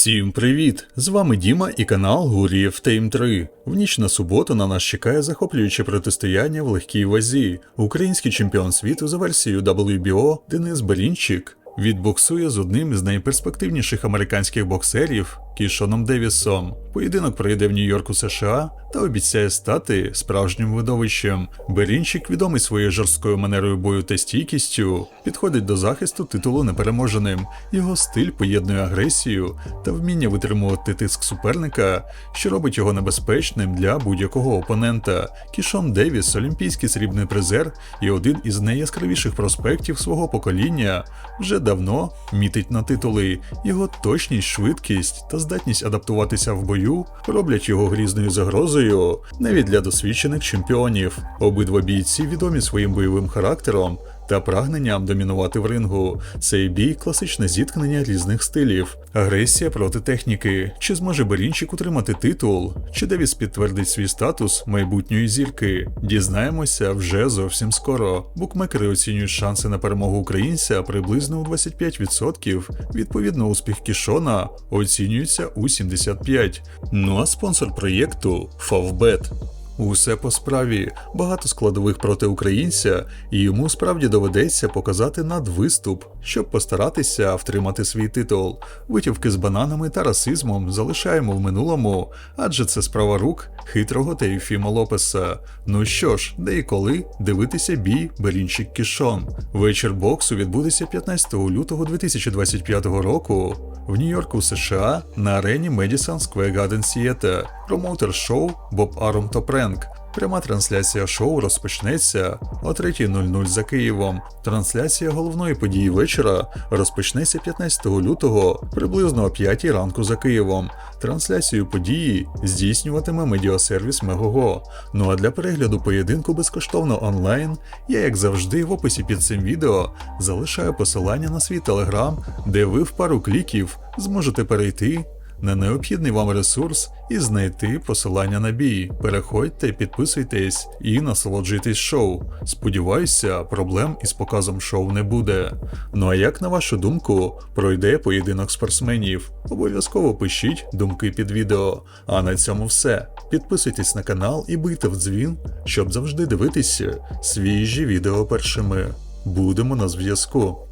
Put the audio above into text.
Всім привіт! З вами Діма і канал Гурієв Тейм 3. В ніч на суботу на нас чекає захоплююче протистояння в легкій вазі. Український чемпіон світу за версією WBO Денис Берінчик відбоксує з одним із найперспективніших американських боксерів Кішоном Девісом. Поєдинок пройде в Нью-Йорку, США та обіцяє стати справжнім видовищем. Берінчик, відомий своєю жорсткою манерою бою та стійкістю, підходить до захисту титулу непереможеним. Його стиль поєднує агресію та вміння витримувати тиск суперника, що робить його небезпечним для будь-якого опонента. Кішон Девіс, олімпійський срібний призер і один із найяскравіших проспектів свого покоління, вже давно мітить на титули. Його точність, швидкість та здатність адаптуватися в бою роблять його грізною загрозою навіть для досвідчених чемпіонів. Обидва бійці відомі своїм бойовим характером та прагненням домінувати в рингу. Цей бій класичне зіткнення різних стилів, агресія проти техніки. Чи зможе Берінчик утримати титул? Чи Девіс підтвердить свій статус майбутньої зірки? Дізнаємося вже зовсім скоро. Букмекери оцінюють шанси на перемогу українця приблизно у 25%. Відповідно, успіх Кішона оцінюється у 75%. Ну а спонсор проєкту Favbet. Усе по справі, багато складових проти українця, і йому справді доведеться показати надвиступ, щоб постаратися втримати свій титул. Витівки з бананами та расизмом залишаємо в минулому, адже це справа рук хитрого та Єфіма Лопеса. Ну що ж, де і коли дивитися бій Берінчик Кішон. Вечір боксу відбудеться 15 лютого 2025 року в Нью-Йорку, США на арені Madison Square Garden. Промоутер шоу Боб Аром Топренк. Пряма трансляція шоу розпочнеться о 3.00 за Києвом. Трансляція головної події вечора розпочнеться 15 лютого приблизно о 5 ранку за Києвом. Трансляцію події здійснюватиме медіасервіс Мегого. Ну а для перегляду поєдинку безкоштовно онлайн я, як завжди, в описі під цим відео залишаю посилання на свій телеграм, де ви в пару кліків зможете перейти на необхідний вам ресурс і знайти посилання на бій. Переходьте, підписуйтесь і насолоджуйтесь шоу. Сподіваюся, проблем із показом шоу не буде. Ну а як на вашу думку пройде поєдинок спортсменів? Обов'язково пишіть думки під відео. А на цьому все. Підписуйтесь на канал і бийте в дзвін, щоб завжди дивитися свіжі відео першими. Будемо на зв'язку.